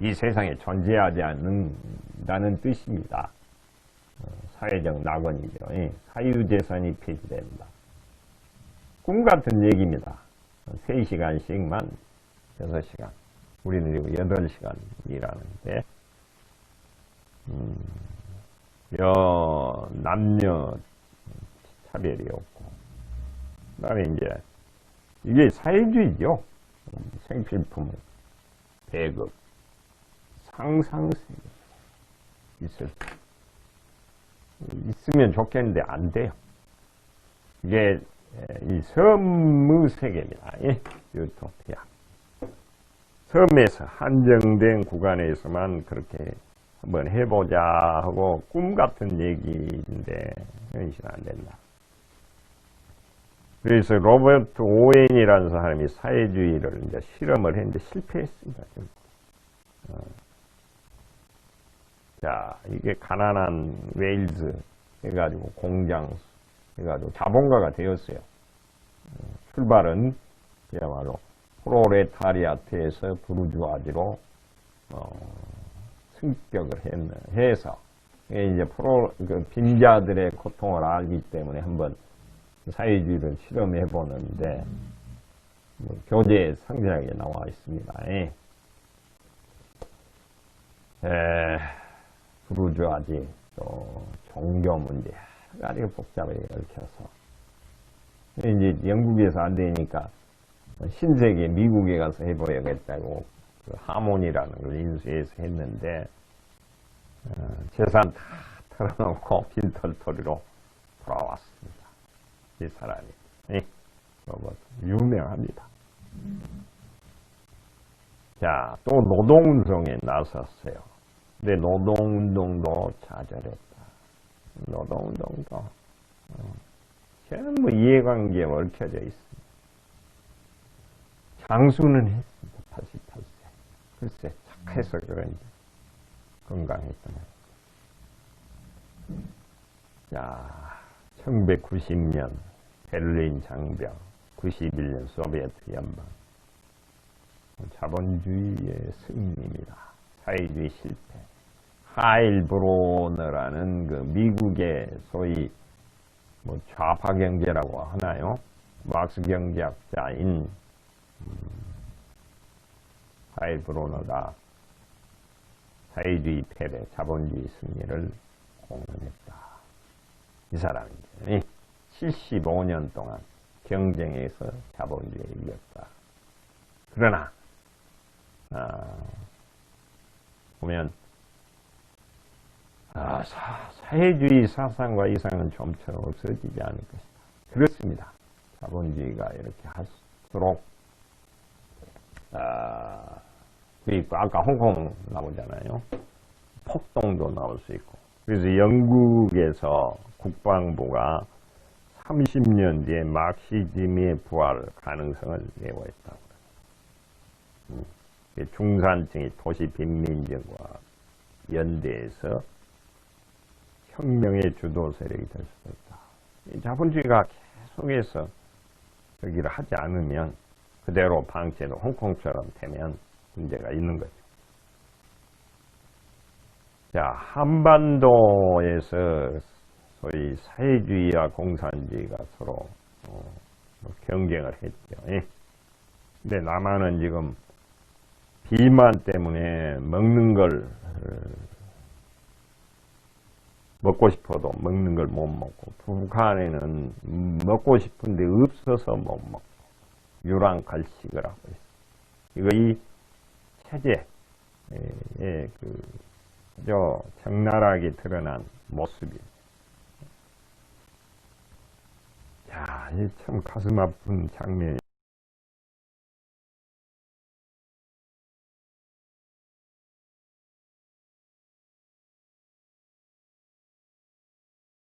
이 세상에 존재하지 않는다는 뜻입니다. 어, 사회적 낙원이죠. 예, 사유재산이 폐지된다. 꿈 같은 얘기입니다. 3시간씩만 6시간. 우리는 지금 8시간 일하는데, 음, 여, 남녀 차별이 없고, 그 다음에 이제, 이게 사회주의죠. 음, 생필품, 배급, 상상성이 있을 때. 있으면 좋겠는데 안 돼요. 이게 이 섬의 세계입니다. 예, 유토피아. 섬에서 한정된 구간에서만 그렇게 한번 해보자 하고 꿈 같은 얘기인데 현실 안 된다. 그래서 로버트 오웬이라는 사람이 사회주의를 이제 실험을 했는데 실패했습니다. 어. 자, 이게 가난한 웨일즈 해가지고 공장 해가지고 자본가가 되었어요. 어, 출발은 그야말로 프로레타리아트에서 부르주아지로 어, 승격을 했, 해서 이제 프로 그 빈자들의 고통을 알기 때문에 한번 사회주의를 실험해 보는데 뭐 교재에 상세하게 나와 있습니다. 예. 에, 부르주아지 또 종교 문제 아주 복잡하게 얽혀서 이제 영국에서 안 되니까 신세계 미국에 가서 해보야겠다고 그 하모니라는 걸 인수해서 했는데 어, 재산 다 털어놓고 빈털터리로 돌아왔습니다. 이 사람이 예, 유명합니다. 자, 또 노동운동에 나섰어요. 근데 노동운동도 좌절했다. 노동운동도 어, 전부 이해관계에 얽혀져 있습니다. 장수는 했습니다. 88세. 글쎄 착해서 그런지 건강했던 거예요. 자, 1990년 베를린 장벽, 91년 소비에트 연방 자본주의의 승리입니다. 사회주의 실패. 하일브로너라는 그 미국의 소위 뭐 좌파 경제라고 하나요? 막스 경제학자인 음, 하일브로너가 사회주의 패배, 자본주의 승리를 공언했다. 이 사람이 75년 동안 경쟁에서 자본주의에 이겼다. 그러나 아, 보면 아, 사, 회주의 사상과 이상은 좀처럼 없어지지 않을 것이다. 그렇습니다. 자본주의가 이렇게 할수록 아, 그 아까 홍콩 나오잖아요. 폭동도 나올 수 있고. 그래서 영국에서 국방부가 30년 뒤에 막시즘의 부활 가능성을 예고했다고. 음, 중산층이 도시 빈민정과 연대해서 혁명의 주도 세력이 될 수도 있다. 자본주의가 계속해서 여기를 하지 않으면 그대로 방치해도 홍콩처럼 되면 문제가 있는 거죠. 자, 한반도에서 소위 사회주의와 공산주의가 서로 어, 뭐 경쟁을 했죠. 예. 근데 남한은 지금 비만 때문에 먹는 걸 먹고 싶어도 먹는 걸 못 먹고 북한에는 먹고 싶은데 없어서 못 먹고 유랑갈식을 하고 있어. 이거 이 체제의 그, 저 적나라하게 드러난 모습이. 야, 참 가슴 아픈 장면이.